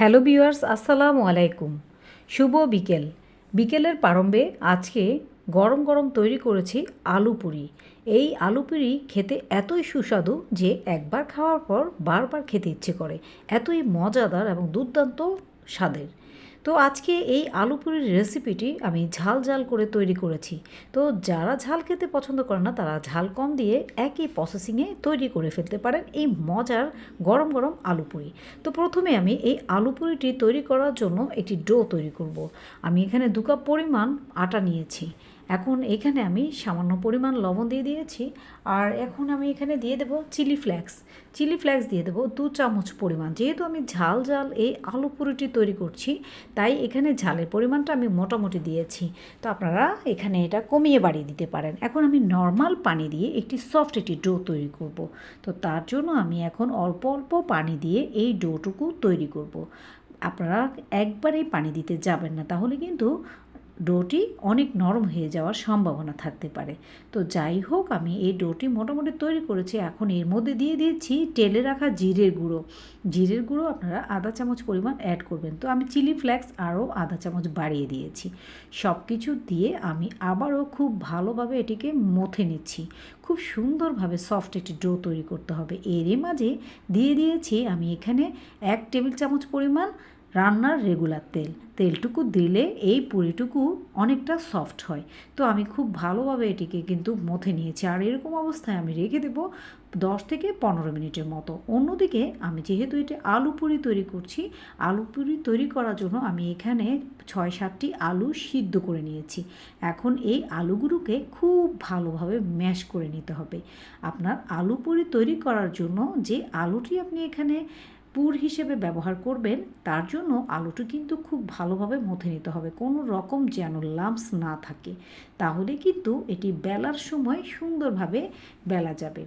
Hello বিওয়ার্স আসসালামু আলাইকুম। শুভ বিকেল। বিকেলের প্রারম্ভে আজকে গরম গরম তৈরি করেছি আলু পুরি। এই আলু পুরি খেতে এতই সুস্বাদু যে একবার খাওয়ার পর বারবার খেতে ইচ্ছে করে। এতই মজাদার এবং দুর্দান্ত স্বাদের। তো আজকে এই আলু পুরির রেসিপিটি আমি ঝাল ঝাল করে তৈরি করেছি। তো যারা ঝাল খেতে পছন্দ করে না, তারা ঝাল কম দিয়ে একই প্রসেসিংয়ে তৈরি করে ফেলতে পারেন এই মজার গরম গরম আলু পুরি তো প্রথমে আমি এই আলু পুরিটি তৈরি করার জন্য একটি ডো তৈরি করব। আমি এখানে দু কাপ পরিমাণ আটা নিয়েছি। এখন এখানে আমি সামান্য পরিমাণ লবণ দিয়ে দিয়েছি, আর এখন আমি এখানে দিয়ে দেবো চিলি ফ্লেক্স। চিলি ফ্লেক্স দিয়ে দেবো দু চামচ পরিমাণ। যেহেতু আমি ঝাল ঝাল এই আলু পুরিটি তৈরি করছি, তাই এখানে ঝালের পরিমাণটা আমি মোটামুটি দিয়েছি। তো আপনারা এখানে এটা কমিয়ে বাড়িয়ে দিতে পারেন। এখন আমি নর্মাল পানি দিয়ে একটি সফট একটি ডো তৈরি করব। তো তার জন্য আমি এখন অল্প অল্প পানি দিয়ে এই ডোটুকু তৈরি করব। আপনারা একবারেই পানি দিতে যাবেন না, তাহলে কিন্তু ডোটি অনেক নরম হয়ে যাওয়ার সম্ভাবনা থাকতে পারে। তো যাই হোক, আমি এই ডোটি মোটামুটি তৈরি করেছি। এখন এর মধ্যে দিয়ে দিয়েছি টেলে রাখা জিরের গুঁড়ো। জিরের গুঁড়ো আপনারা আধা চামচ পরিমাণ অ্যাড করবেন। তো আমি চিলি ফ্লেক্স আরও আধা চামচ বাড়িয়ে দিয়েছি। সব কিছু দিয়ে আমি আবারও খুব ভালোভাবে এটিকে মথে নিচ্ছি। খুব সুন্দরভাবে সফট একটি ডো তৈরি করতে হবে। এরই মাঝে দিয়ে দিয়েছি আমি এখানে এক টেবিল চামচ পরিমাণ রান্নার রেগুলার তেল। তেলটুকু দিলে এই পুরিটুকু অনেকটা সফট হয়। তো আমি খুব ভালোভাবে এটিকে কিন্তু মথে নিয়েছি। আর এরকম অবস্থায় আমি রেখে দেবো দশ থেকে পনেরো মিনিটের মতো। অন্যদিকে আমি যেহেতু এটি আলু পুরি তৈরি করছি, আলু পুরি তৈরি করার জন্য আমি এখানে ছয় সাতটি আলু সিদ্ধ করে নিয়েছি। এখন এই আলুগুলোকে খুব ভালোভাবে ম্যাশ করে নিতে হবে। আপনার আলু পুরি তৈরি করার জন্য যে আলুটি আপনি এখানে পুর হিসেবে ব্যবহার করবেন, তার জন্য আলুটি কিন্তু খুব ভালোভাবে মথে নিতে হবে। কোনো রকম যেন লাম্পস না থাকে। তাহলে কিন্তু এটি বেলার সময় সুন্দরভাবে বেলা যাবে।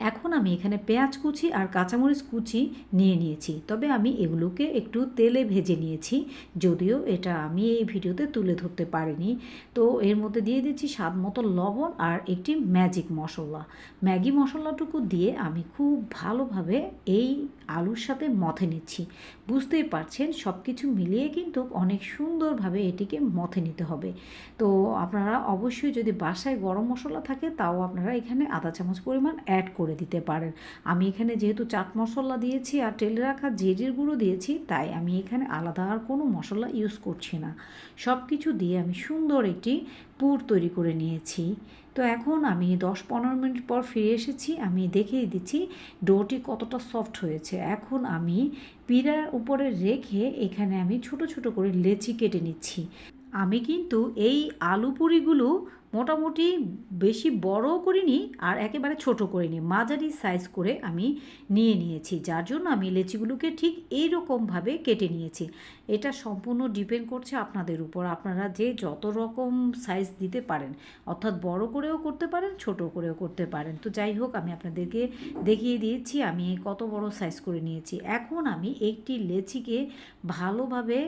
এখন আমি এখানে পেঁয়াজ কুচি আর কাঁচামরিচ কুচি নিয়ে নিয়েছি। তবে আমি এগুলোকে একটু তেলে ভেজে নিয়েছি, যদিও এটা আমি এই ভিডিওতে তুলে ধরতে পারিনি। তো এর মধ্যে দিয়ে দিচ্ছি স্বাদ মতো লবণ আর একটি ম্যাজিক মশলা। ম্যাগি মশলাটুকু দিয়ে আমি খুব ভালোভাবে এই আলুর সাথে মথে নিচ্ছি। বুঝতেই পারছেন সব কিছু মিলিয়ে কিন্তু অনেক সুন্দরভাবে এটিকে মথে নিতে হবে। তো আপনারা অবশ্যই যদি বাসায় গরম মশলা থাকে, তাও আপনারা এখানে আধা চামচ পরিমাণ অ্যাড করে দিতে পারেন। আমি এখানে যেহেতু চাট মশলা দিয়েছি আর তেলে রাখা জেজির গুঁড়ো দিয়েছি, তাই আমি এখানে আলাদা আর কোনো মশলা ইউজ করছি না। সব কিছু দিয়ে আমি সুন্দর একটি পুর তৈরি করে নিয়েছি। তো এখন আমি দশ পনেরো মিনিট পর ফিরে এসেছি, আমি দেখিয়ে দিচ্ছি ডোটি কতটা সফট হয়েছে। এখন আমি পিড়ার উপরে রেখে এখানে আমি ছোট ছোট করে লেচি কেটে নিচ্ছি। আমি কিন্তু এই আলু পুরিগুলো মোটামুটি বেশি বড়ও করিনি আর একেবারে ছোট করিনি। মাঝারি সাইজ করে আমি নিয়ে নিয়েছি, যার জন্য আমি লেচিগুলোকে ঠিক এই রকমভাবে কেটে নিয়েছি। এটা সম্পূর্ণ ডিপেন্ড করছে আপনাদের উপর। আপনারা যে যত রকম সাইজ দিতে পারেন, অর্থাৎ বড় করেও করতে পারেন, ছোট করেও করতে পারেন। তো যাই হোক, আমি আপনাদেরকে দেখিয়ে দিয়েছি, আমি কত বড় সাইজ করে নিয়েছি। এখন আমি একটি লেচিকে ভালোভাবে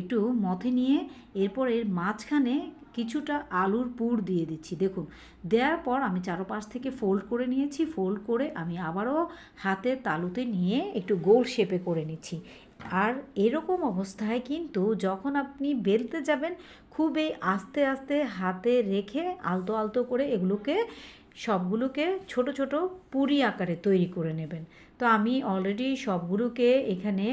একটু মথে নিয়ে এরপর এর মাঝখানে কিছুটা আলুর পুর দিয়ে দিচ্ছি। দেখুন, দেওয়ার পর আমি চারোপাশ থেকে ফোল্ড করে নিয়েছি। ফোল্ড করে আমি আবারও হাতের তালুতে নিয়ে একটু গোল শেপে করে নিচ্ছি। আর এরকম অবস্থায় কিন্তু যখন আপনি বেলতে যাবেন খুবই আস্তে আস্তে হাতে রেখে আলতো আলতো করে এগুলোকে, সবগুলোকে ছোট ছোট পুরি আকারে তৈরি করে নেবেন। তো আমি অলরেডি সবগুলোকে এখানে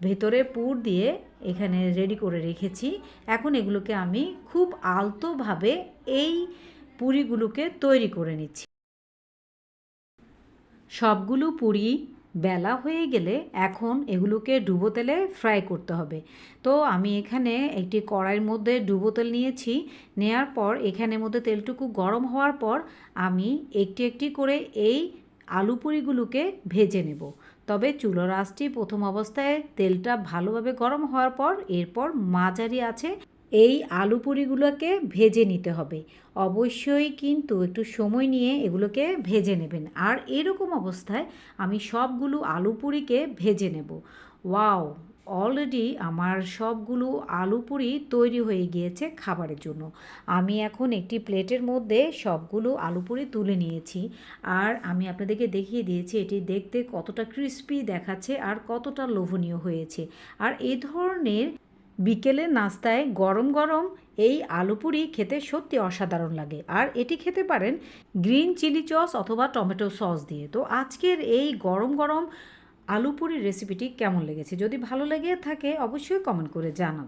ভেতরে পুর দিয়ে এখানে রেডি করে রেখেছি। এখন এগুলোকে আমি খুব আলতোভাবে এই পুরিগুলোকে তৈরি করে নিচ্ছি। সবগুলো পুরি বেলা হয়ে গেলে এখন এগুলোকে ডুবো তেলে ফ্রাই করতে হবে। তো আমি এখানে একটি কড়াইয়ের মধ্যে ডুবো তেল নিয়েছি। নেয়ার পর এখানের মধ্যে তেলটুকু গরম হওয়ার পর আমি একটি একটি করে এই আলু পুরিগুলোকে ভেজে নেব। তবে চুলোর আঁচটি প্রথম অবস্থায় তেলটা ভালোভাবে গরম হওয়ার পর এরপর মাঝারি আছে। এই আলু পুরিগুলোকে ভেজে নিতে হবে। অবশ্যই কিন্তু একটু সময় নিয়ে এগুলোকে ভেজে নেবেন। আর এরকম অবস্থায় আমি সবগুলো আলু পুরিকে ভেজে নেব। ওয়াও! অলরেডি আমার সবগুলো আলু পুরি তৈরি হয়ে গিয়েছে খাবারের জন্য। আমি এখন একটি প্লেটের মধ্যে সবগুলো আলু পুরি তুলে নিয়েছি। আর আমি আপনাদেরকে দেখিয়ে দিয়েছি, এটি দেখতে কতটা ক্রিস্পি দেখাচ্ছে আর কতটা লোভনীয় হয়েছে। আর এই ধরনের বিকেলের নাস্তায় গরম গরম এই আলু পুরি খেতে সত্যি অসাধারণ লাগে। আর এটি খেতে পারেন গ্রিন চিলি সস অথবা টমেটো সস দিয়ে। তো আজকের এই গরম গরম আলু পুরির রেসিপিটি কেমন লেগেছে? যদি ভালো লেগে থাকে অবশ্যই কমেন্ট করে জানাবে।